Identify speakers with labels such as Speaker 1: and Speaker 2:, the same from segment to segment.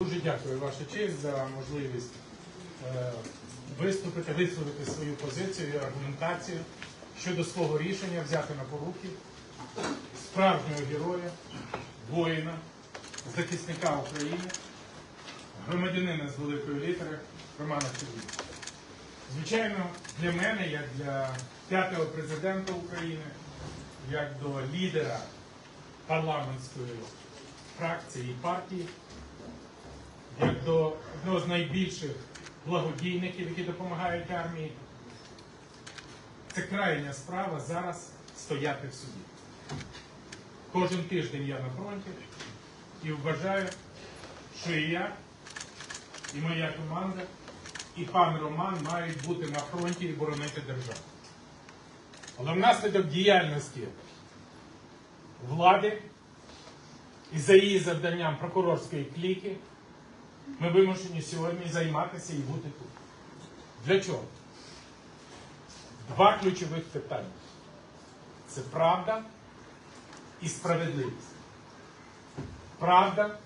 Speaker 1: Дуже дякую, Ваша честь, за можливість е, виступити, висловити свою позицію і аргументацію щодо свого рішення взяти на поруки справжнього героя, воїна, захисника України, громадянина з великої літери Романа Чубіка. Звичайно, для мене, як для п'ятого президента України, як до лідера парламентської фракції і партії, як до одного з найбільших благодійників, які допомагають армії. Це крайня справа зараз стояти в суді. Кожен тиждень я на фронті і вважаю, що і я, і моя команда, і пан Роман мають бути на фронті і боронити державу. Але внаслідок діяльності влади і за її завданням прокурорської кліки ми вимушені сьогодні займатися і бути тут. Для чого? Два ключових питання. Це правда і справедливість. Правда,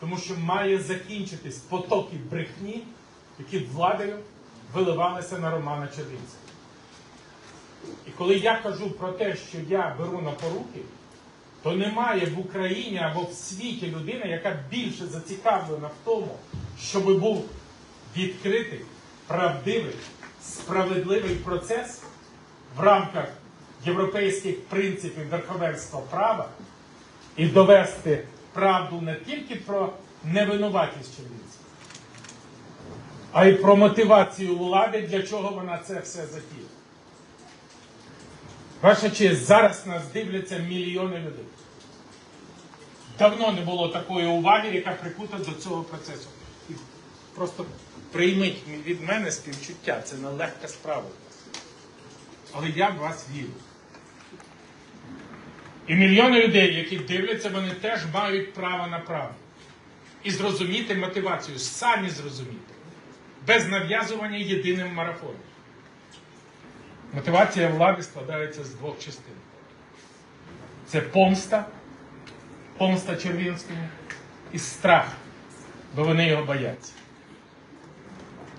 Speaker 1: тому що має закінчитись потоки брехні, які владою виливалися на Романа Червінського. І коли я кажу про те, що я беру на поруки, то немає в Україні або в світі людини, яка більше зацікавлена в тому, щоб був відкритий, правдивий, справедливий процес в рамках європейських принципів верховенства права і довести правду не тільки про невинуватість Червінського, а й про мотивацію влади, для чого вона це все затіяла. Ваша честь, зараз нас дивляться мільйони людей. Давно не було такої уваги, яка прикута до цього процесу. І просто прийміть від мене співчуття, це нелегка справа. Але я в вас вірю. І мільйони людей, які дивляться, вони теж мають право на правду. І зрозуміти мотивацію, самі зрозуміти, без нав'язування єдиним марафоном. Мотивація влади складається з двох частин. Це помста, помста Червінському і страх, бо вони його бояться.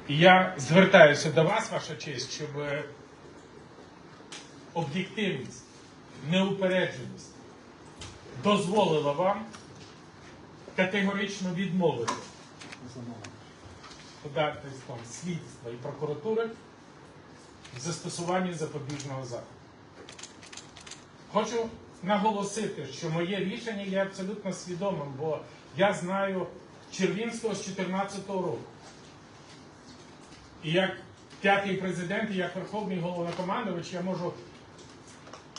Speaker 1: І я звертаюся до вас, ваша честь, щоб об'єктивність, неупередженість дозволила вам категорично відмовити податництвом слідства і прокуратури в застосуванні запобіжного заходу. Хочу наголосити, що моє рішення є абсолютно свідомим, бо я знаю Червінського з 2014 року. І як п'ятий президент, і як Верховний головнокомандувач, я можу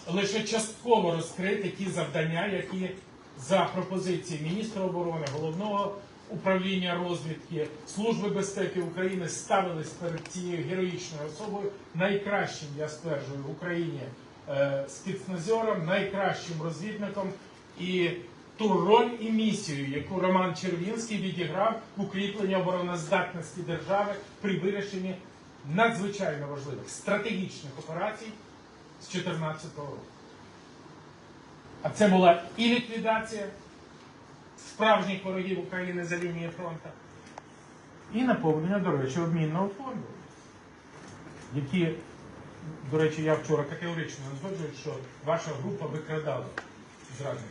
Speaker 1: лише частково розкрити ті завдання, які за пропозиції міністра оборони, головного управління розвідки Служби безпеки України ставились перед цією героїчною особою найкращим, я стверджую, в Україні е, спецназером, найкращим розвідником і ту роль і місію, яку Роман Червінський відіграв в укріпленні обороноздатності держави при вирішенні надзвичайно важливих стратегічних операцій з 2014 року. А це була і ліквідація справжніх ворогів України за лінією фронту, і наповнення, до речі, обмінного фонду, які, до речі, я вчора категорично згоджую, що ваша група викрадала зрадників.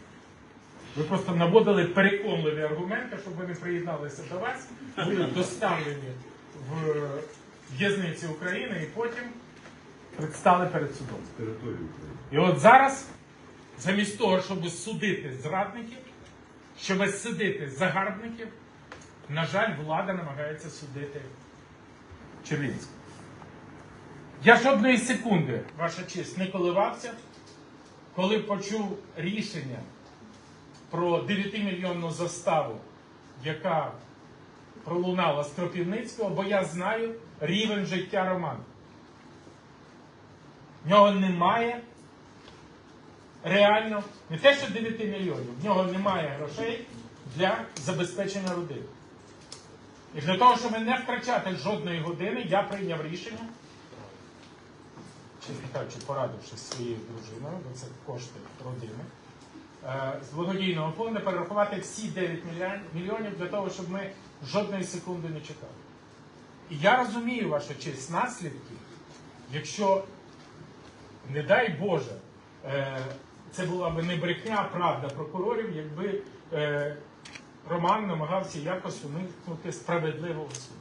Speaker 1: Ви просто наводили переконливі аргументи, щоб вони приєдналися до вас, були доставлені в в'язниці України і потім предстали перед судом.
Speaker 2: території України.
Speaker 1: І от зараз, замість того, щоб судити зрадників, щоб судити загарбників, на жаль, влада намагається судити Червінського. Я жодної секунди, ваша честь, не коливався, коли почув рішення про 9-мільйонну заставу, яка пролунала з Кропівницького, бо я знаю рівень життя Романа. В нього немає реально не те, що 9 мільйонів, в нього немає грошей для забезпечення родини. І для того, щоб не втрачати жодної години, я прийняв рішення, чесно кажучи, порадившись своєю дружиною, бо це кошти родини, е, з благодійного фонду перерахувати всі 9 мільйонів для того, щоб ми жодної секунди не чекали. І я розумію ваша честь наслідки, якщо, не дай Боже, е, це була б не брехня, а правда прокурорів, якби е, Роман намагався якось уникнути справедливого суду.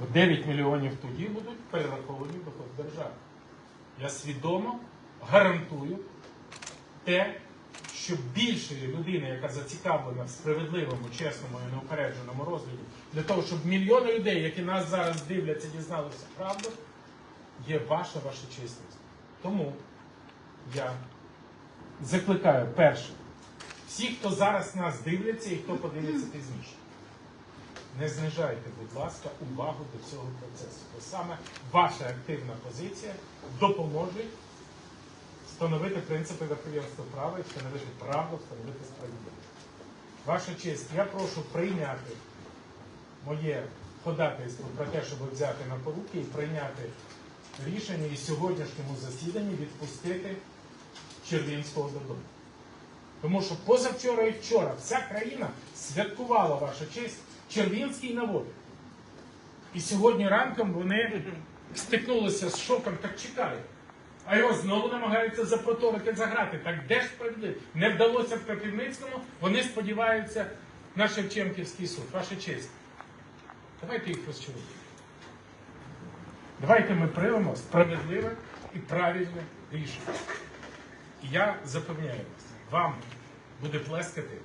Speaker 1: Бо 9 мільйонів тоді будуть перераховані доход держави. Я свідомо гарантую те, що більше людина, яка зацікавлена в справедливому, чесному і неупередженому розгляді, для того, щоб мільйони людей, які нас зараз дивляться, дізналися правду, є ваша ваша чесність. Тому я закликаю перше, всі, хто зараз нас дивляться і хто подивиться пізніше. Не знижайте, будь ласка, увагу до цього процесу. Бо саме ваша активна позиція допоможе встановити принципи верховенства права і встановити правду, встановити справедливість. Ваша честь, я прошу прийняти моє ходатайство про те, щоб взяти на поруки і прийняти рішення і сьогоднішньому засіданні відпустити Червінського додому. Тому що позавчора і вчора вся країна святкувала ваша честь Червінський на волі. І сьогодні ранком вони стикнулися з шоком, так чекають. А його знову намагаються запроторити, заграти. Так де ж справедливість? Не вдалося в Кропивницькому, вони сподіваються на Шевченківський суд. Ваша честь. Давайте їх розчаруємо. Давайте ми приймемо справедливе і правильне рішення. І я запевняю вас, вам буде плескати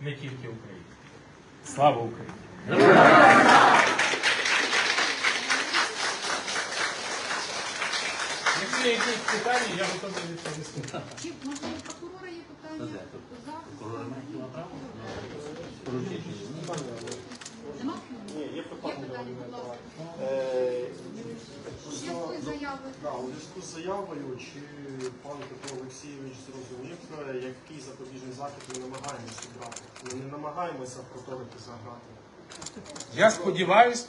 Speaker 1: не тільки Україна. Слава Україні! Якщо є якісь питання, я готовий відповісти.
Speaker 2: Чи у прокурора є питання?
Speaker 3: Прокурора має право? Поручити.
Speaker 2: Нема?
Speaker 4: Ні, є
Speaker 2: Є
Speaker 4: питання.
Speaker 2: питання, будь ласка.
Speaker 4: Е,
Speaker 2: Ще були заяви.
Speaker 4: да, У зв'язку з заявою, чи пан Петро Олексійович зрозумів, е, який запобіжний захід ми намагаємося брати? Ми не намагаємося проторити заграти.
Speaker 1: Я сподіваюся,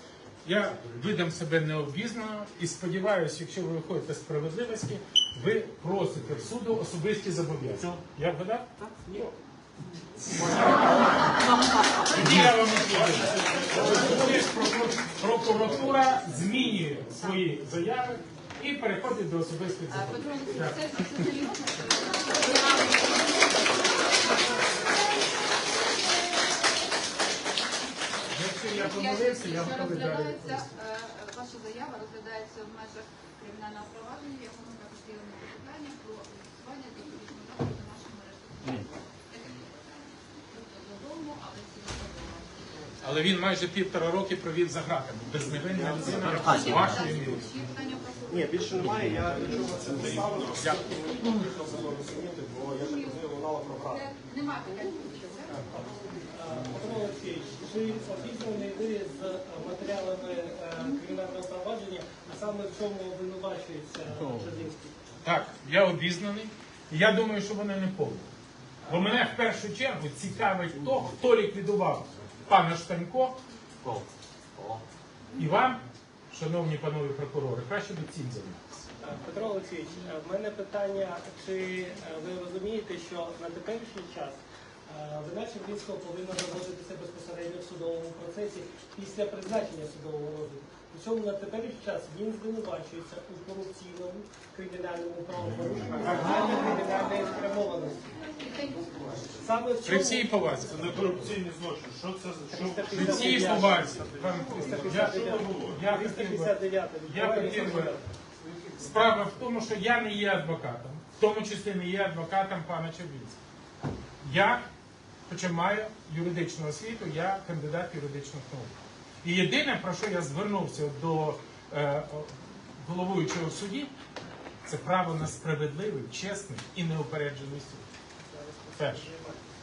Speaker 1: я видам себе необізнано і сподіваюся, якщо ви виходите з справедливості, ви просите в суду особисті зобов'язання. Я вгадав? Так. Тоді я вам відповідаю. Прокуратура змінює свої заяви і переходить до особистих
Speaker 2: серйозно?
Speaker 1: Якщо я помилився, я готовий далі відповісти.
Speaker 2: е, ваша заява розглядається в межах кримінального провадження, в якому ми розслідуємо питання про застосування до нашому арешту. Тобто додому, але
Speaker 1: він майже півтора роки провів за гратами. Безневинна людина, як
Speaker 3: А,
Speaker 1: з вашої
Speaker 2: питання,
Speaker 1: мірі.
Speaker 4: Ні, більше немає, я нічого це не ставив. Потрібно було розуміти, бо я так розумію, лунала програма.
Speaker 2: Немає питань.
Speaker 5: Петро Олексійович, чи обізнаний ви з матеріалами кримінального провадження, а саме в чому обвинувачується Жадинський?
Speaker 1: Так, я обізнаний. І Я думаю, що вони не повні. Бо мене в першу чергу цікавить то, хто ліквідував пана Штанько і вам, шановні панові прокурори, краще до цін займатися.
Speaker 5: Е, Петро Олексійович, е, в мене питання, чи е, ви розумієте, що на теперішній час вина Червінського повинна доводитися безпосередньо в судовому процесі після призначення судового розгляду. Причому на теперішній час він звинувачується у корупційному кримінальному правопорушенні кримінальної спрямованості. Саме в
Speaker 1: При всій повазі.
Speaker 6: Це не корупційний злочин. Що це за що?
Speaker 1: При всій повазі. Пане Кузьмо, Я, я хотів би
Speaker 5: 359
Speaker 1: Я хотів би- Справа в тому, що я не є адвокатом, в тому числі не є адвокатом пана Червінського. Я, хоча маю юридичну освіту, я кандидат юридичних наук. І єдине, про що я звернувся до е, головуючого судді, це право на справедливий, чесний і неупереджений суд. Перше.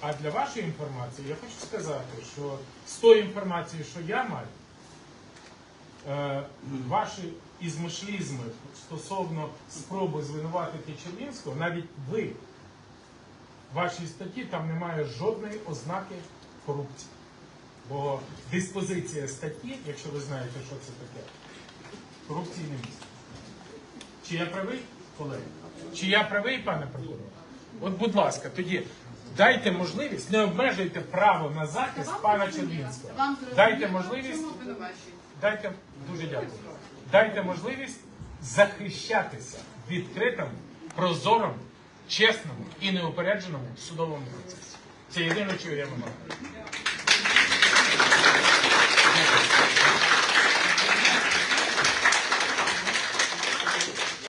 Speaker 1: А для вашої інформації я хочу сказати, що з тої інформації, що я маю, е, ваші ізмишлізми стосовно спроби звинуватити Червінського, навіть ви в вашій статті там немає жодної ознаки корупції. Бо диспозиція статті, якщо ви знаєте, що це таке, корупційне місце. Чи я правий, колеги? Чи я правий, пане прокурор? От, будь ласка, тоді дайте можливість, не обмежуйте право на захист пана Червінського. Дайте можливість, дайте дуже дякую. Дайте можливість захищатися в відкритому, прозорому, чесному і неупередженому судовому процесі. Це єдине, чого я вимагаю.